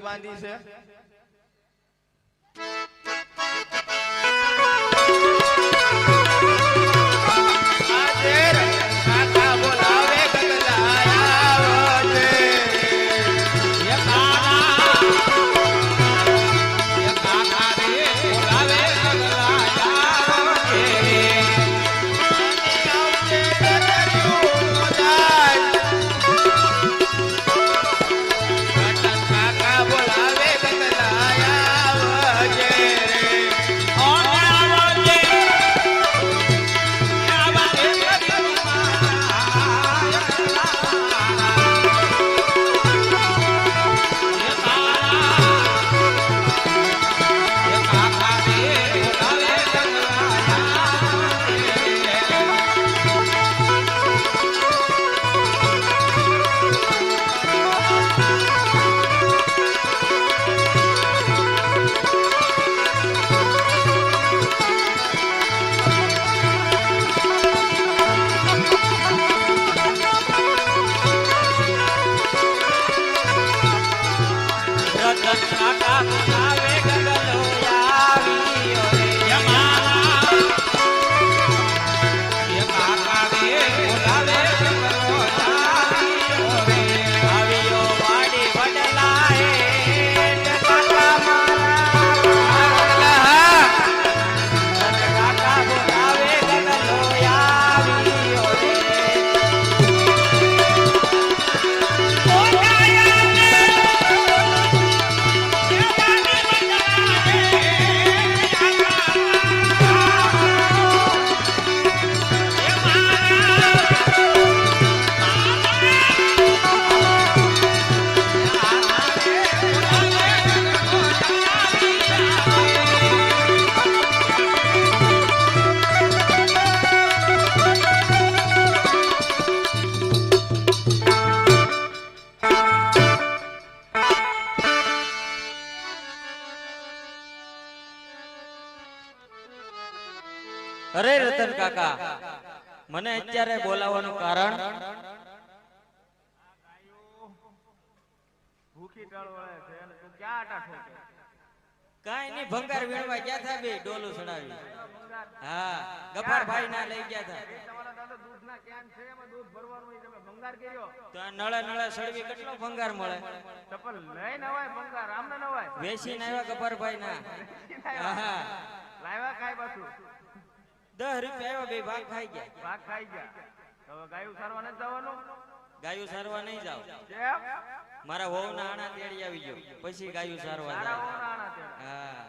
બાંધી છે. મને અત્યારે બોલાવવાનું કારણ? કાંઈ નહીં ભંગાર વીણવા ગયા હતા બે ડોલું ચડાવી. હા ગફારભાઈ ના લઈ ગયા થા. તમારા દાદા દૂધના કેન છે એમાં દૂધ ભરવાનું હોય તમે ભંગાર કર્યો. તો આ નળે નળે સળવી કેટલો ભંગાર મળે? ચપ્પલ લઈ નવાય ભંગાર આમને નવાય વેચીને આવ્યા ગફારભાઈ ના. હા. લાવ્યા કાંઈ પાછું? દસ રૂપિયા આવ્યા બે ભાગ ખાઈ ગયા. ભાગ ખાઈ ગયા. હવે ગાયું સારવા નથી જવાનું? ગાયું સારવા નહીં જાવ મારા વહુ ના આણા તેડી આવી ગયો. પછી ગાયું સારવા જાવ હા.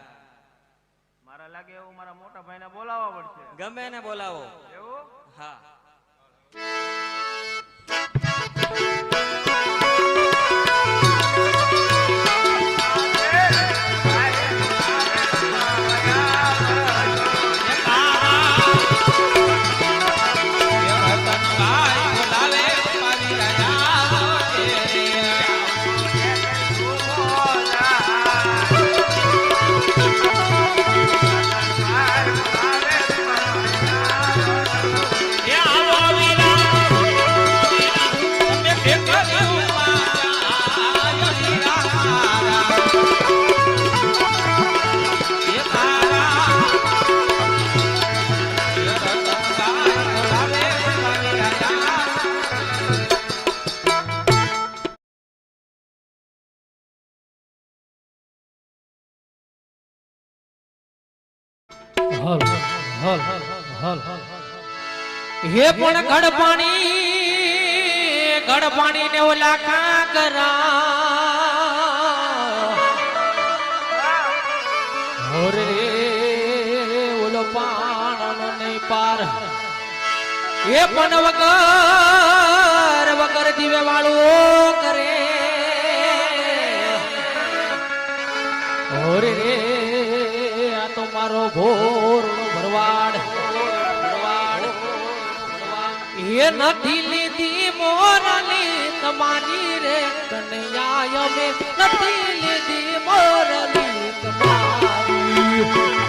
મારા લાગે એવું મારા મોટા ભાઈને બોલાવવા પડશે. ગમે ને બોલાવો. એવું? હા. પણ ઘડ પાણી ઘડ પાણી ને ઓલા કાકરા હોરે ઓલો પાણનો નહીં પાર. એ પણ વગર વગર જીવે વાળું કરે હોરે આ તો મારો ભોર ભરવાડ. એ નથી લીધી મોરલી તમારી રે કનૈયા અમે નથી લીધી મોરલી તમારી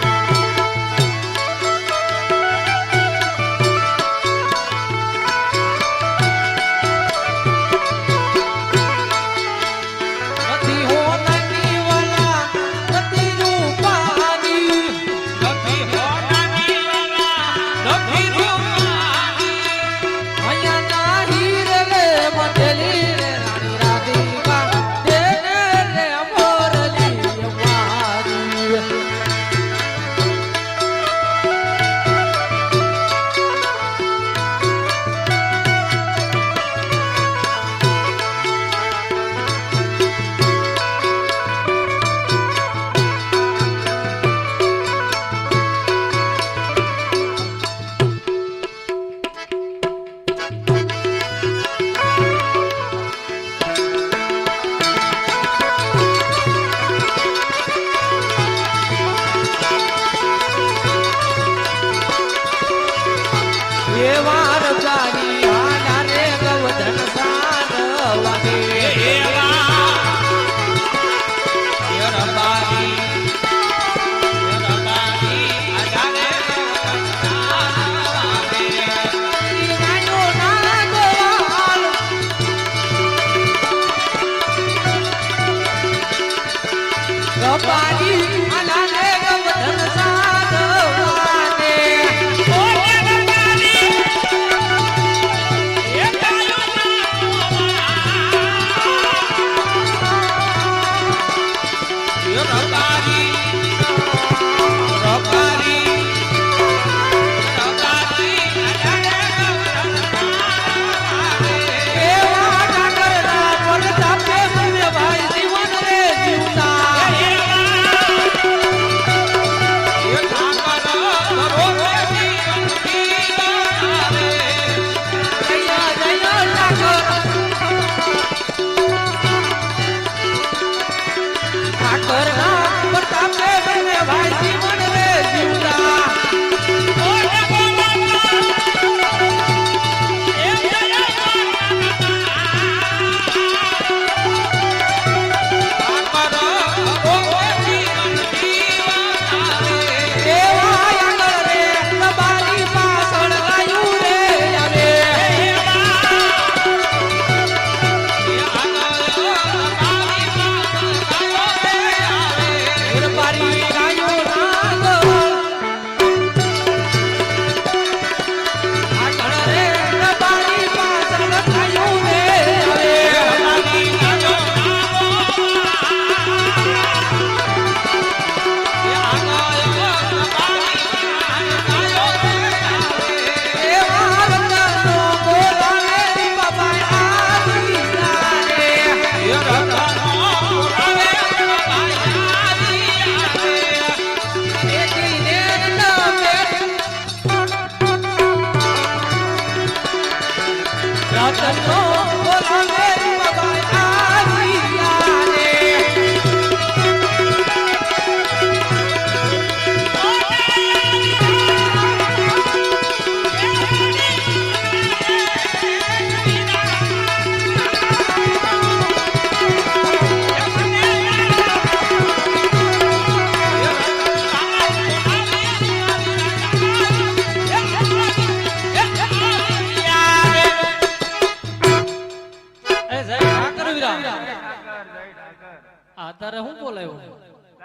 পারি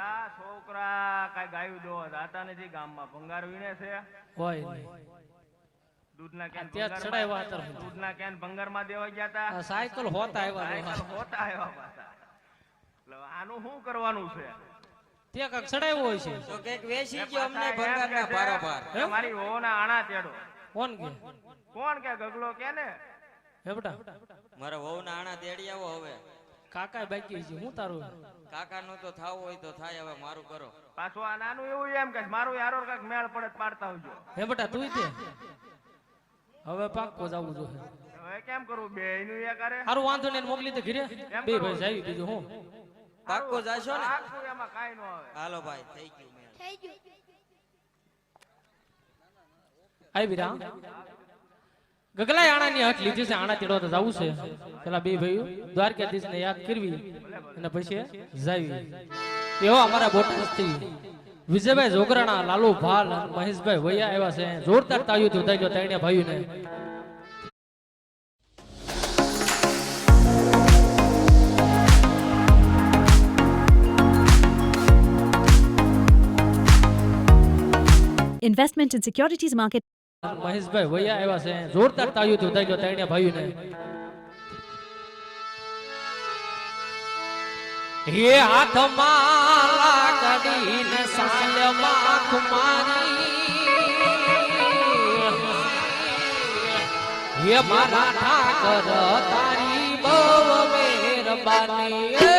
આ છોકરા કઈ ગાયું દો દાતા નથી ગામમાં ભંગાર વીણે છે. હોય દૂધના કેન ત્યાં ચડાવ્યા હતા. દૂધના કેન ભંગારમાં દેવા ગયા તા સાયકલ હોતા આવ્યા સાયકલ હોતા આવ્યા પાછા એટલે આનું શું કરવાનું છે? ત્યાં કાંક ચડાવ્યો હોય છે. તો કંઈક વેચી ગયો અમને ભંગારના ભારોભાર. હે? મારી આણા તેડો. કોણ કે? કોણ કે? ગગલો કે ને? હે બેટા મારા વહુ ના આણા તેડી આવો હવે. કાકા બાકી છે હું તારું? કાકાનું તો થાવ હોય તો થાય હવે મારું કરો. પાછું આ નાનું એવું એમ કે મારું યારો કાક મેળ પડે પાડતા આવજો. હે બેટા તું તે હવે પાક્કો જવું જોઈએ. હવે કેમ કરું? બે નું એ કરે હારું વાંધો નહીં મોકલી દે ઘરે. બે ભાઈ જાવી બીજું હું. પાક્કો જાશો ને? આખું એમાં કાઈ ન આવે. હાલો ભાઈ થઈ ગયું. થઈ ગયું. આવી બીરા ગગલાય આણાની હક લીધી છે, આણા તેડવા તો જવું છે. પેલા બે ભાઈઓ દ્વારકાધીશ ને યાદ કરવી અને પછી જાવી. એવા અમારા બોટાદથી વિજયભાઈ જોગરાણા, લાલુ ભાલ મહેશભાઈ વૈયા એવા છે. જોરદાર તાયું તો થઈ ગયો ત્રણે ભાઈઓને. Investment in securities market. મહેશભાઈ વૈયા આવ્યા છે. જોરદાર તાયું તું થઈ ગયો ત્રણે ભાઈઓને. હે હાથમાં લાકડી ને સાલમાં મારી. હે મારા ઠાકર, તારી બહુ મહેરબાની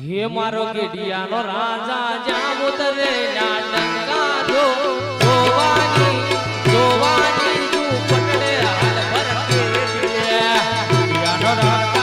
હે મારો ગેડિયાનો રાજા જ્યાં ઉતરે જોવાની જોવાની તું પટડે હાલ ભરકે ગેડિયાનો રાજા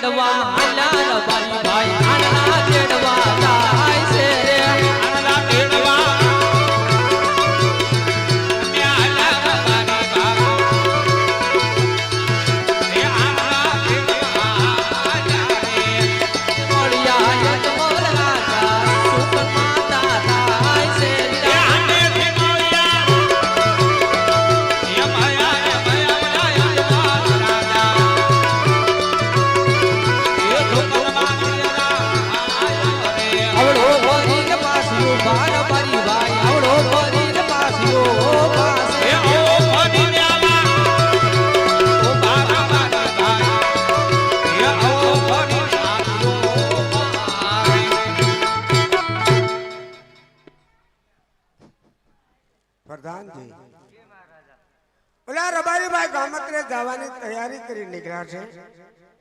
ચડવા હાલાલ બારી કરી નીકળ્યા છે.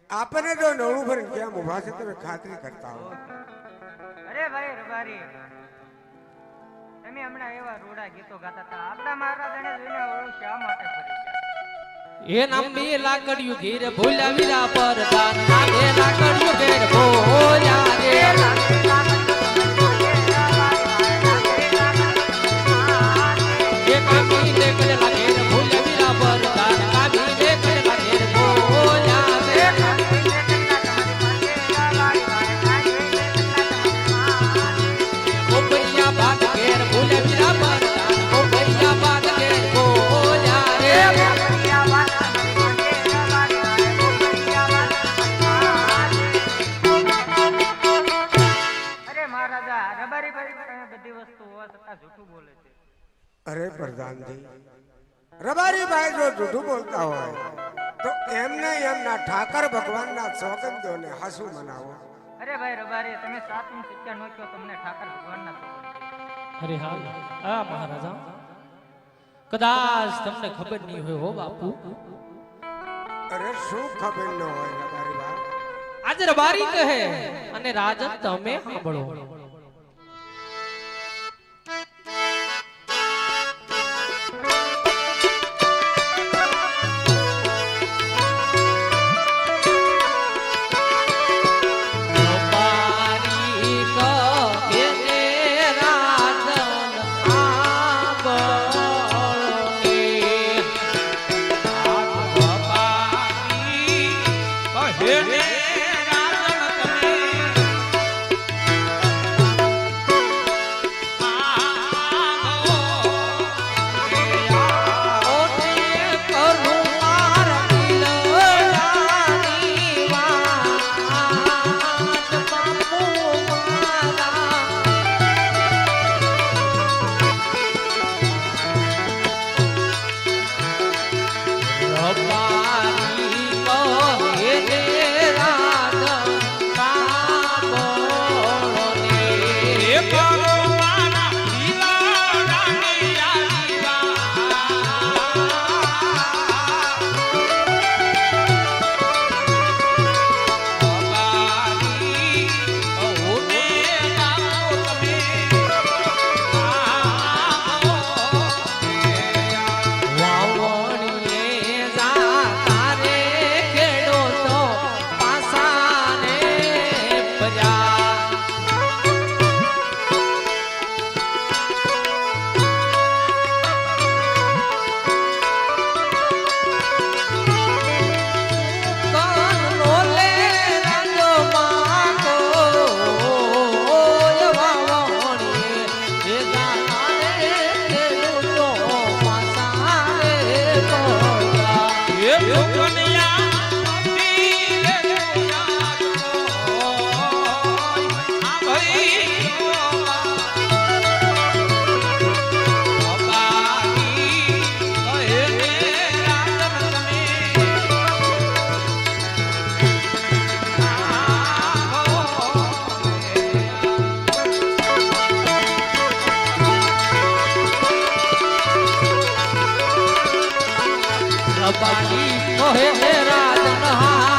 આપણને જો નવડું ભરીને ક્યાં ઊભા છે તમે ખાતરી કરતા હો. અરે ભાઈ રબારી. તમે હમણાં એવા રોડા ગીતો ગાતા હતા. આપણા મહારાજાને જોઈને ઓળું શા માટે એ નામ બે લાકડિયું ઘેર ભૂલ્યા વિરા પર દાન. એ લાકડિયું ઘેર અરે હા આ મહારાજા. કદાચ તમને ખબર નહીં હોય હો બાપુ. અરે શું ખબર ન હોય રબારી બા? આજ રબારી કહે અને રાજન તમે સાંભળો. ઓહે હે રાજ નહાર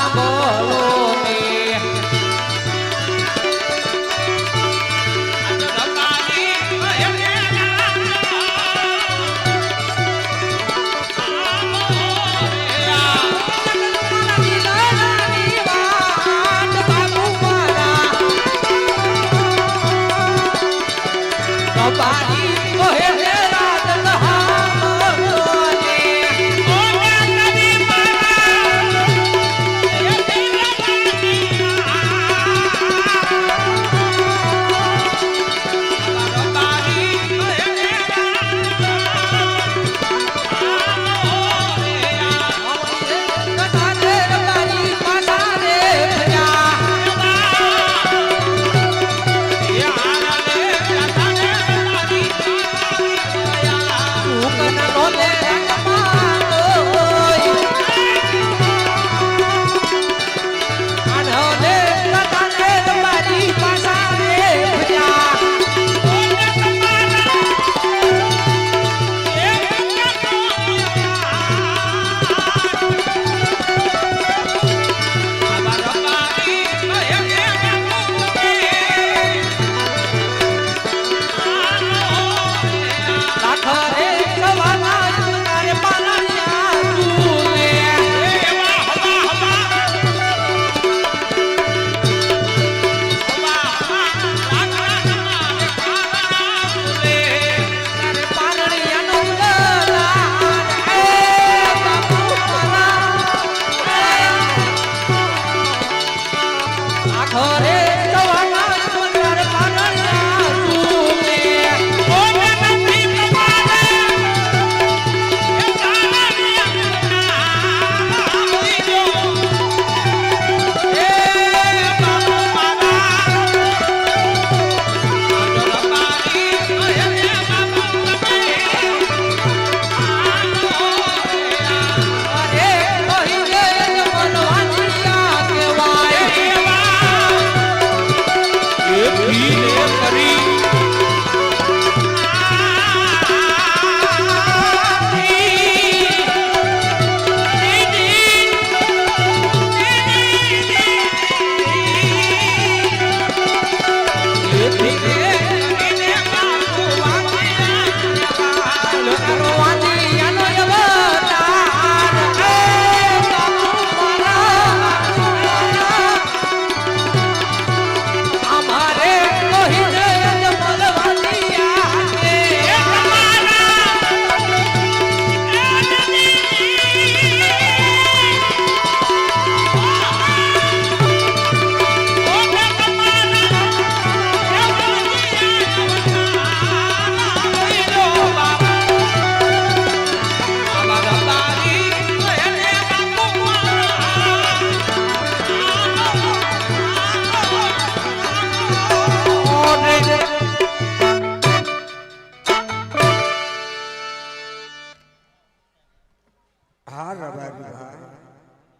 હા રબારી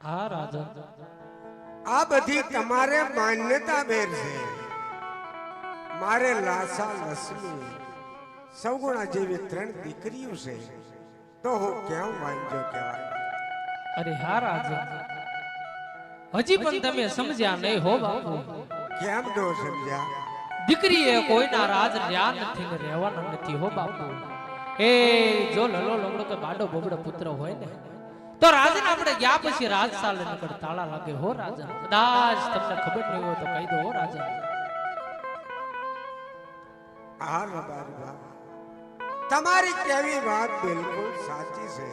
હા રાજન આ બધી તમારે માન્યતા બેન છે. મારે લાસા લક્ષ્મી સૌગુણા જેવી ત્રણ દીકરીઓ છે. તો હું કેમ વાંજો કહેવાય? અરે હા રાજા હજી પણ તમે સમજ્યા નહીં હો બાપુ. કેમ નો સમજ્યા? એ કોઈના રાજ રહ્યા નથી ને રહેવાના નથી હો બાપુ. એ જો લલો લમડો કે બાડો બોબડો પુત્ર હોય ને. તો રાજન આપણે ગયા પછી રાજ નીકળ તાળા લાગે. હો રાજન કદાચ તમને ખબર નહીં હોય તો કહી દો હો રાજન. તમારી કેવી વાત બિલકુલ સાચી છે.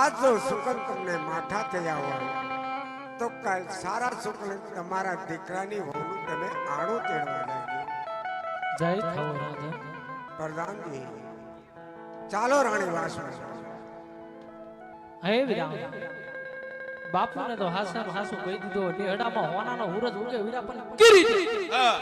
આજ જો શુકન તમને માઠા થયા હોય તો કાલ સારા શુકન તમારા દીકરાની વહુનું તમે આણો તેડવા લાગ્યો. જય થાવ રાજા પ્રધાનજી. ચાલો રાણી વાસમાં. હે વિરામ. બાપુને તો હાસન હાસુ કહી દીધો નેહડામાં હોનાનો હુરજ ઉગે વિરા પણ કરી હા.